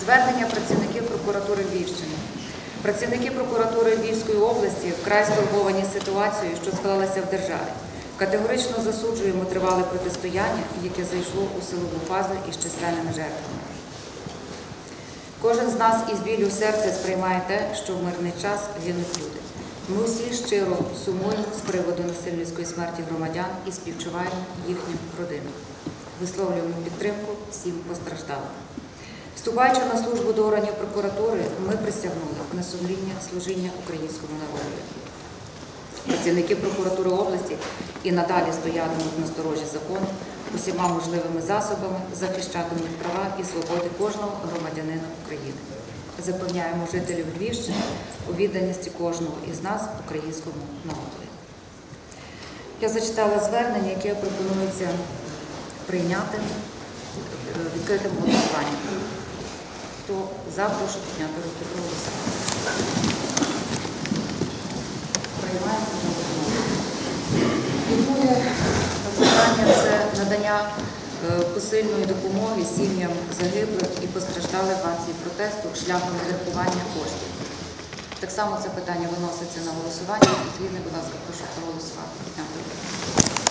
Звернення працівників прокуратури Львівщини. Працівники прокуратури Львівської області вкрай стурбовані ситуацією, що склалася в державі. Категорично засуджуємо тривале протистояння, яке зайшло у силову фазу із численними жертвами. Кожен з нас із білю в серці сприймає те, що в мирний час гинуть люди. Ми всі щиро сумуємо з приводу насильницької смерті громадян і співчуваємо їхнім родинам. Висловлюємо підтримку всім постраждалим. Вступаючи на службу до органів прокуратури, ми присягнули на сумління служіння українському народу. Працівники прокуратури області і надалі стоятимуть на сторожі закону, усіма можливими засобами захищатимуть права і свободи кожного громадянина України. Запевняємо жителів Львівщини у відданості кожного із нас українському народу. Я зачитала звернення, яке пропонується прийняти відкритим голосуванням. Хто за, прошу підняти руки за основу. Друге питання це надання е, посильної допомоги сім'ям загиблих і постраждалих в акції протесту шляхом відрахування коштів. Так само це питання виноситься на голосування. Згідно, будь ласка, прошу проголосувати.